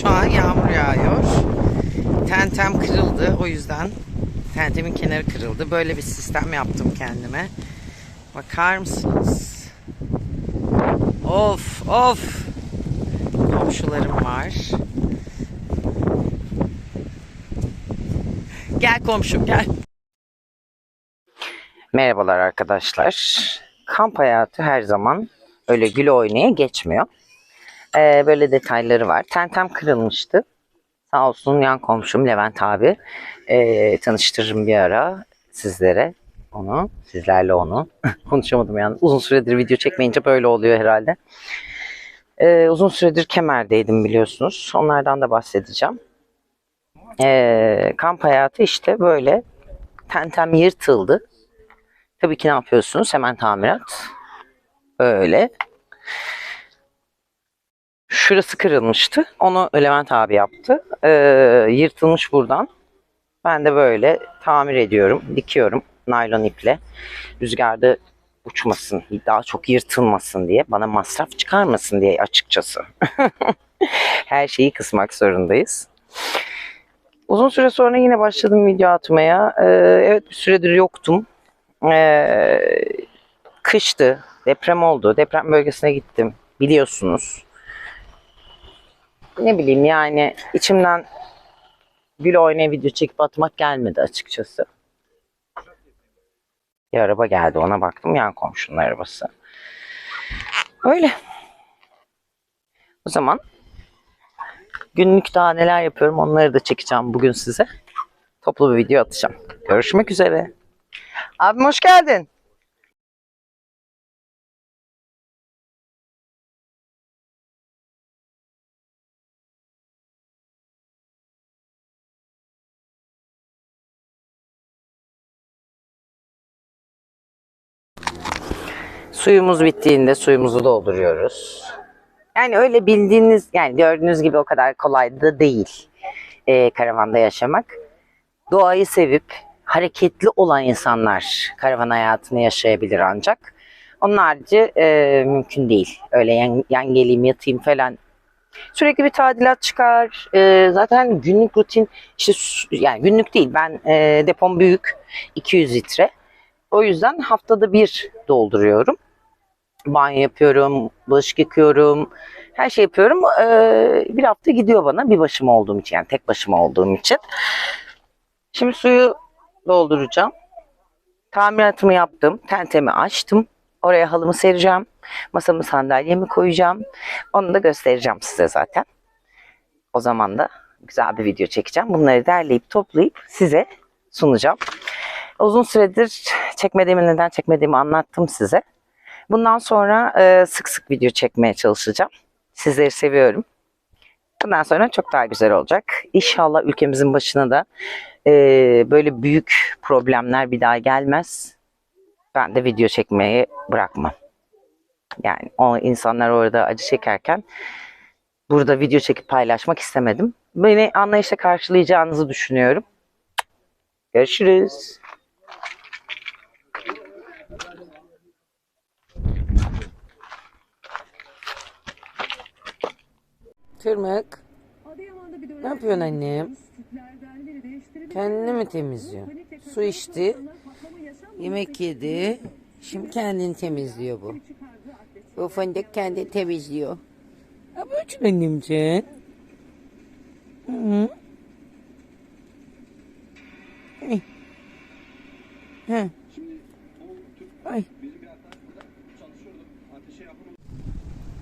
Şu an yağmur yağıyor. Tentem kırıldı. O yüzden tentemin kenarı kırıldı. Böyle bir sistem yaptım kendime. Bakar mısınız? Of of. Komşularım var. Gel komşum gel. Merhabalar arkadaşlar. Kamp hayatı her zaman öyle gül oynaya geçmiyor. Ee, böyle detayları var. Tentem kırılmıştı. Sağ olsun yan komşum Levent abi. Ee, tanıştırırım bir ara sizlere onu. Sizlerle onu. Konuşamadım yani. Uzun süredir video çekmeyince böyle oluyor herhalde. Ee, uzun süredir kemerdeydim biliyorsunuz. Onlardan da bahsedeceğim. Ee, kamp hayatı işte böyle. Tentem yırtıldı. Tabii ki ne yapıyorsunuz? Hemen tamirat. Böyle. Şurası kırılmıştı. Onu Levent abi yaptı. Ee, yırtılmış buradan. Ben de böyle tamir ediyorum. Dikiyorum naylon iple. Rüzgarda uçmasın, daha çok yırtılmasın diye. Bana masraf çıkarmasın diye açıkçası. Her şeyi kısmak zorundayız. Uzun süre sonra yine başladım video atmaya. Ee, evet bir süredir yoktum. Ee, kıştı, deprem oldu. Deprem bölgesine gittim. Biliyorsunuz. Ne bileyim yani içimden gül oynaya video çekip atmak gelmedi açıkçası. Bir araba geldi ona baktım yan komşunun arabası. Öyle. O zaman günlük daha neler yapıyorum onları da çekeceğim bugün size. Toplu bir video atacağım. Görüşmek üzere. Abim hoş geldin. Suyumuz bittiğinde suyumuzu dolduruyoruz. Yani öyle bildiğiniz, yani gördüğünüz gibi o kadar kolay da değil e, karavanda yaşamak. Doğayı sevip hareketli olan insanlar karavan hayatını yaşayabilir ancak. Onun harici e, mümkün değil. Öyle yan, yan geleyim yatayım falan. Sürekli bir tadilat çıkar. E, zaten günlük rutin işte yani günlük değil. Ben e, depom büyük 200 litre. O yüzden haftada bir dolduruyorum. Banyo yapıyorum, bulaşık yıkıyorum, her şey yapıyorum. Ee, bir hafta gidiyor bana bir başıma olduğum için yani tek başıma olduğum için. Şimdi suyu dolduracağım. Tamiratımı yaptım, tentemi açtım. Oraya halımı sereceğim. Masamı sandalyemi koyacağım. Onu da göstereceğim size zaten. O zaman da güzel bir video çekeceğim. Bunları derleyip toplayıp size sunacağım. Uzun süredir çekmediğimi neden çekmediğimi anlattım size. Bundan sonra e, sık sık video çekmeye çalışacağım. Sizleri seviyorum. Bundan sonra çok daha güzel olacak. İnşallah ülkemizin başına da e, böyle büyük problemler bir daha gelmez. Ben de video çekmeyi bırakmam. Yani o insanlar orada acı çekerken burada video çekip paylaşmak istemedim. Beni anlayışla karşılayacağınızı düşünüyorum. Görüşürüz. Tırmık. Ne yapıyorsun annem? Kendini mi temizliyor? Su içti, yemek yedi. Şimdi kendini temizliyor bu. Bu fındık kendini temizliyor. Ne yapıyorsun annemciğim?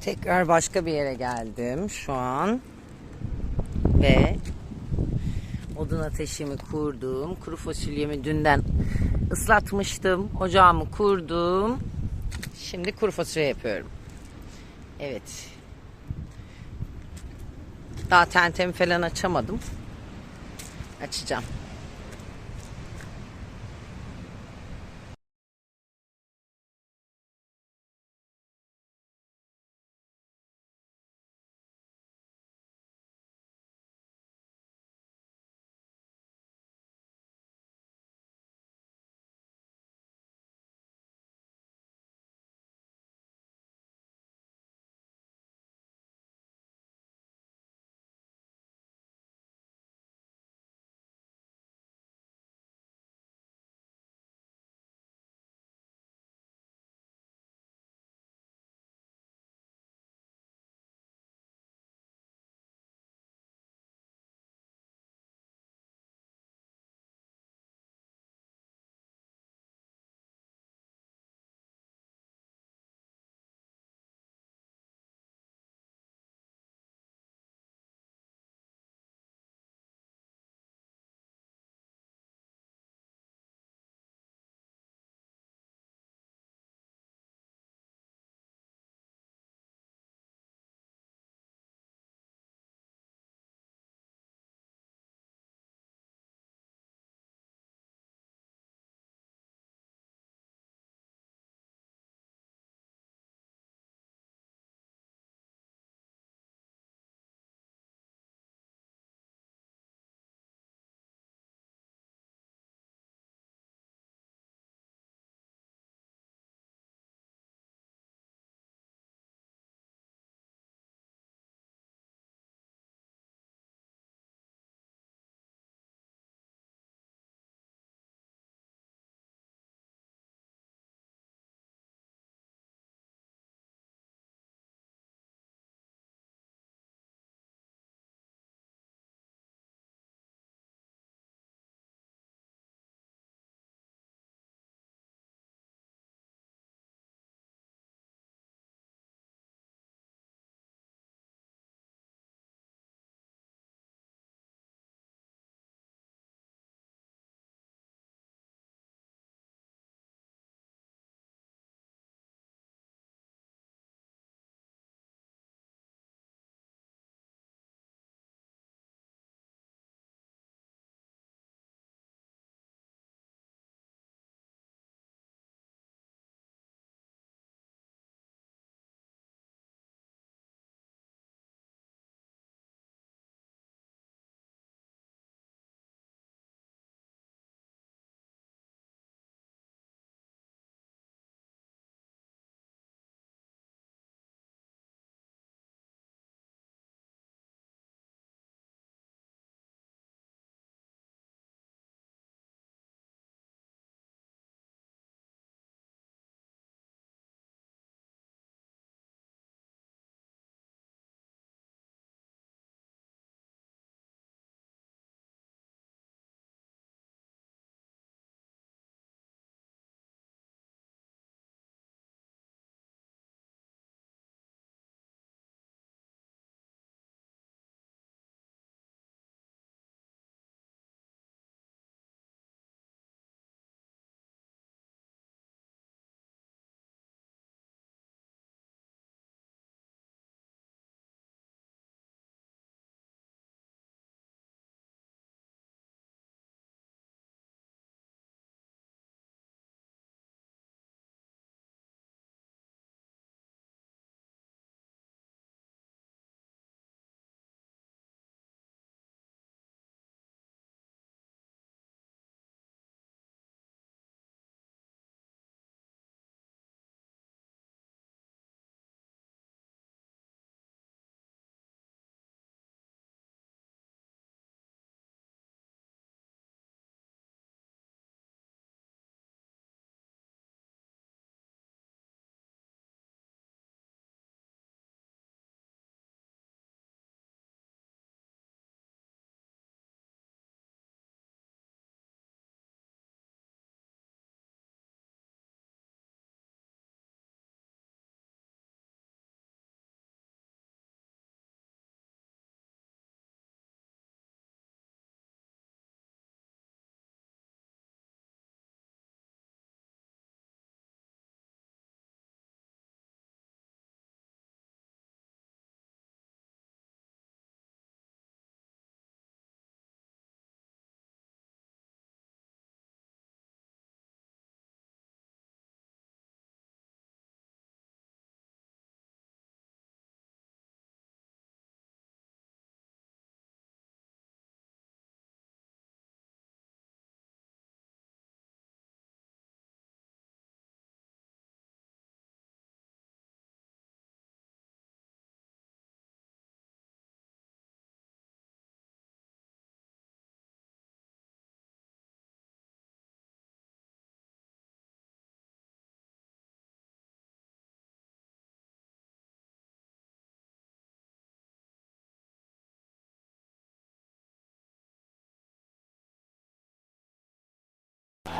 Tekrar başka bir yere geldim şu an. Ve odun ateşimi kurdum. Kuru fasulyemi dünden ıslatmıştım. Ocağımı kurdum. Şimdi kuru fasulye yapıyorum. Evet. Daha tentemi falan açamadım. Açacağım.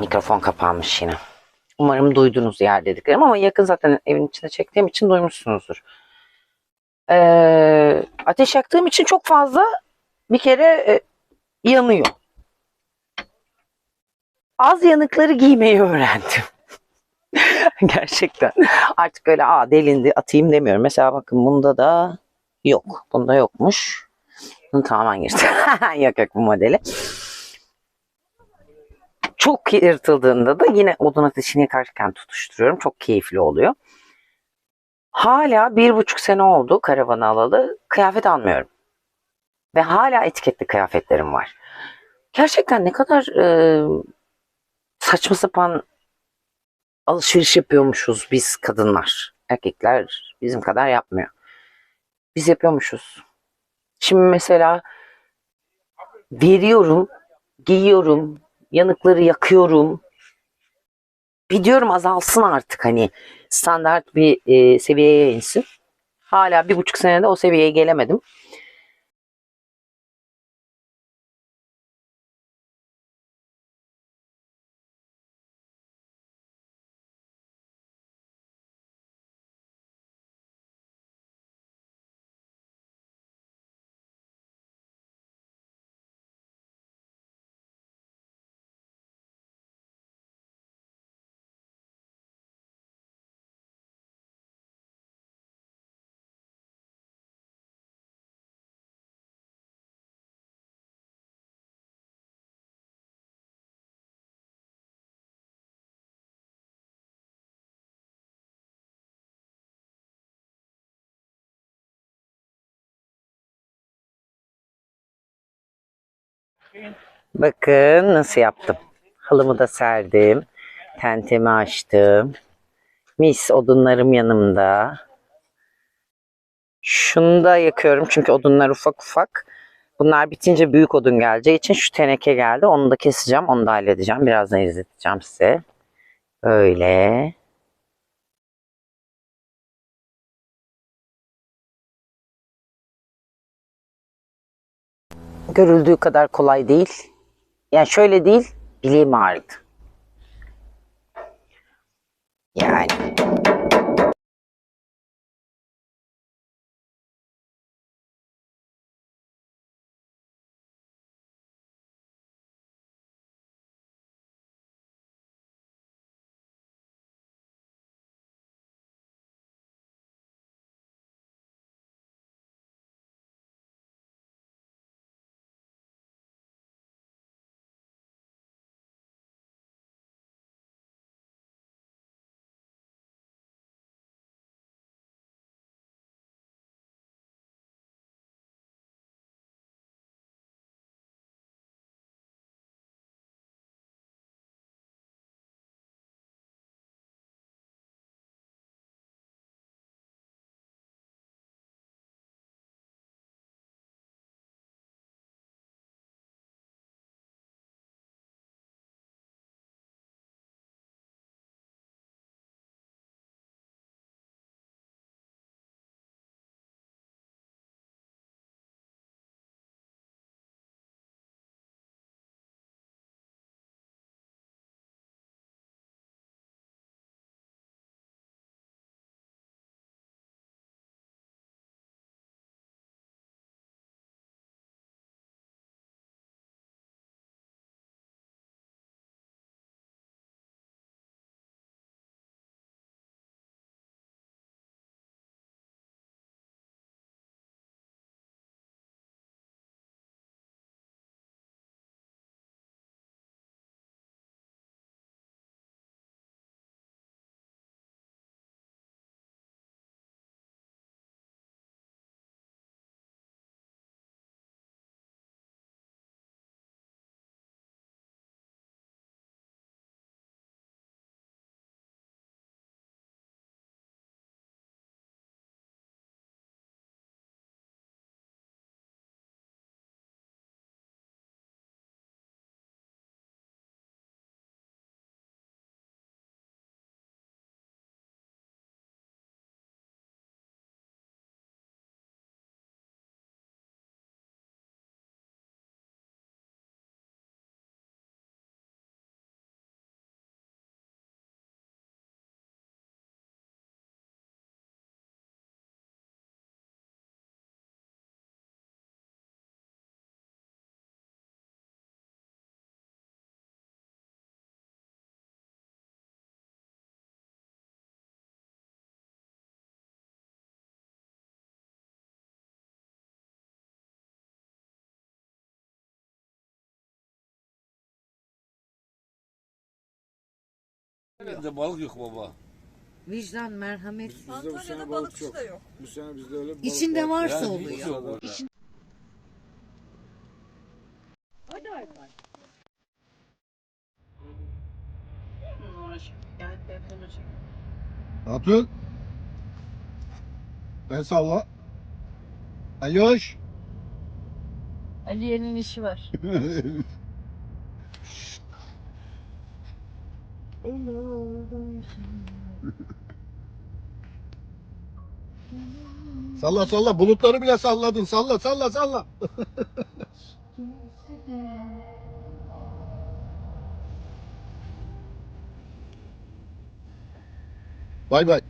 Mikrofon kapanmış yine. Umarım duydunuz yer dediklerim ama yakın zaten evin içinde çektiğim için duymuşsunuzdur. Ee, ateş yaktığım için çok fazla bir kere e, yanıyor. Az yanıkları giymeyi öğrendim. Gerçekten. Artık öyle aa delindi atayım demiyorum. Mesela bakın bunda da yok. Bunda yokmuş. Bunu tamamen girdi. yok yok bu modeli. Çok yırtıldığında da yine odun ateşini yakarken tutuşturuyorum. Çok keyifli oluyor. Hala bir buçuk sene oldu karavanı alalı. Kıyafet almıyorum. Ve hala etiketli kıyafetlerim var. Gerçekten ne kadar e, saçma sapan alışveriş yapıyormuşuz biz kadınlar. Erkekler bizim kadar yapmıyor. Biz yapıyormuşuz. Şimdi mesela veriyorum, giyiyorum, yanıkları yakıyorum. Bir diyorum azalsın artık hani standart bir e, seviyeye insin. Hala bir buçuk senede o seviyeye gelemedim. Bakın nasıl yaptım. Halımı da serdim. Tentemi açtım. Mis odunlarım yanımda. Şunu da yakıyorum çünkü odunlar ufak ufak. Bunlar bitince büyük odun geleceği için şu teneke geldi. Onu da keseceğim. Onu da halledeceğim. Birazdan izleteceğim size. Öyle. Görüldüğü kadar kolay değil. Yani şöyle değil, bileğim ağrıdı. Yani Bizde balık yok baba. Vicdan, merhamet. Bizde bu Antalya'da balık balıkçı çok. da yok. Bu sene bizde öyle bir balık İçinde var. varsa Yani hiç oluyor. yok orada. Ne yapıyorsun? Ben salla. Ayoş. Aliye'nin işi var. salla salla bulutları bile salladın. Salla salla salla. bay bay.